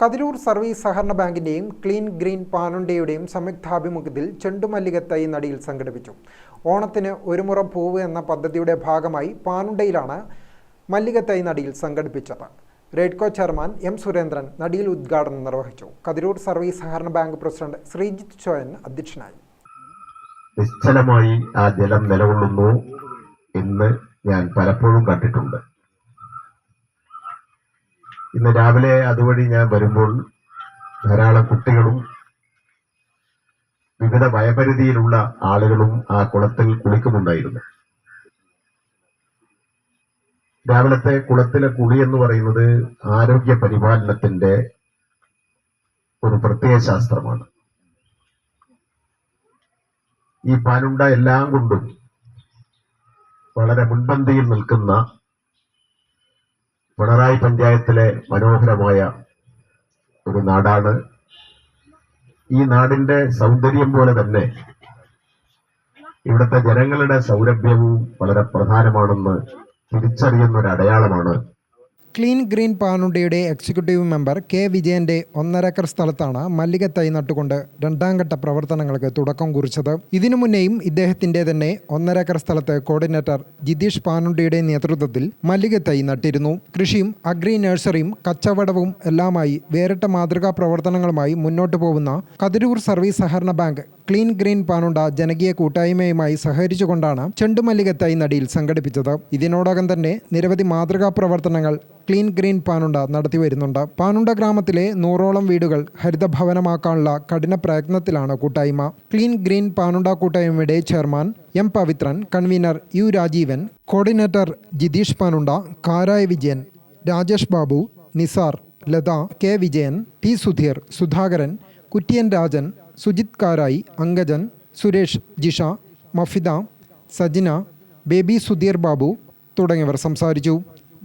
Kathirur service സഹകരണ ബാങ്കിന്റെയും clean green പാനുണ്ടയുടെയും സംയുക്താഭിമുഖ്യത്തിൽ ചെണ്ടുമല്ലികത്തൈ നടിയിൽ സംഘടിപ്പിച്ചു. ഓണത്തിന് ഒരു മുറം പൂവ് എന്ന പദ്ധതിയുടെ ഭാഗമായി പാനുണ്ടയിലാണ് മല്ലികത്തൈ നടിയിൽ സംഘടിപ്പിച്ചത്. റെഡ്കോ ചെയർമാൻ എം സുരേന്ദ്രൻ നടിയിൽ ഉദ്ഘാടനം നിർവഹിച്ചു. കതിരൂർ സർവീസ് സഹകരണ ബാങ്ക് പ്രസിഡന്റ് ശ്രീജിത്ത് ചോയൻ അധ്യക്ഷനായി. നിശ്ചലമായി ആ ജലം നിലകൊള്ളുന്നു എന്ന് ഞാൻ പലപ്പോഴും കണ്ടിട്ടുണ്ട്. ഇന്ന് രാവിലെ അതുവഴി ഞാൻ വരുമ്പോൾ ധാരാളം കുട്ടികളും വിവിധ വയപരിധിയിലുള്ള ആളുകളും ആ കുളത്തിൽ കുളിക്കുന്നുണ്ടായിരുന്നു. രാവിലത്തെ കുളത്തിലെ കുളി എന്ന് പറയുന്നത് ആരോഗ്യ പരിപാലനത്തിന്റെ ഒരു പ്രത്യേക ശാസ്ത്രമാണ്. ഈ പാനുണ്ട എല്ലാം കൊണ്ടും വളരെ മുൻപന്തിയിൽ നിൽക്കുന്ന പിണറായി പഞ്ചായത്തിലെ മനോഹരമായ ഒരു നാടാണ്. ഈ നാടിന്റെ സൗന്ദര്യം പോലെ തന്നെ ഇവിടുത്തെ ജനങ്ങളുടെ സൗരഭ്യവും വളരെ പ്രധാനമാണെന്ന് തിരിച്ചറിയുന്ന ഒരു അടയാളമാണ് ക്ലീൻ ഗ്രീൻ പാനുണ്ടയുടെ എക്സിക്യൂട്ടീവ് മെമ്പർ കെ വിജയന്റെ ഒന്നരക്കർ സ്ഥലത്താണ് മല്ലിക തൈ നട്ടുകൊണ്ട് രണ്ടാംഘട്ട പ്രവർത്തനങ്ങൾക്ക് തുടക്കം കുറിച്ചത്. ഇതിനു മുന്നേയും ഇദ്ദേഹത്തിന്റെ തന്നെ ഒന്നരക്കർ സ്ഥലത്ത് കോർഡിനേറ്റർ ജിതീഷ് പാനുണ്ടയുടെ നേതൃത്വത്തിൽ മല്ലിക തൈ നട്ടിരുന്നു. കൃഷിയും അഗ്രി നഴ്സറിയും കച്ചവടവും എല്ലാമായി വേറിട്ട മാതൃകാ പ്രവർത്തനങ്ങളുമായി മുന്നോട്ടു പോകുന്ന കതിരൂർ സർവീസ് സഹകരണ ബാങ്ക് ക്ലീൻ ഗ്രീൻ പാനുണ്ട ജനകീയ കൂട്ടായ്മയുമായി സഹകരിച്ചുകൊണ്ടാണ് ചെണ്ടുമല്ലികത്തൈ നടിയിൽ സംഘടിപ്പിച്ചത്. ഇതിനോടകം തന്നെ നിരവധി മാതൃകാ പ്രവർത്തനങ്ങൾ ക്ലീൻ ഗ്രീൻ പാനുണ്ട നടത്തി വരുന്നുണ്ട്. പാനുണ്ട ഗ്രാമത്തിലെ നൂറോളം വീടുകൾ ഹരിതഭവനമാക്കാനുള്ള കഠിന പ്രയത്നത്തിലാണ് കൂട്ടായ്മ. ക്ലീൻ ഗ്രീൻ പാനുണ്ട കൂട്ടായ്മയുടെ chairman M Pavithran convener U Rajeevan coordinator Jitheesh Panunda Karaya Vijayan Rajesh Babu Nisar Latha K Vijayan T Sudheer Sudhakaran Kuttiyan Rajan Sujith Karayi Ankajan Suresh Jisha Mafida Sajina Baby Sudheer Babu തുടങ്ങിയവർ സംസാരിച്ചു.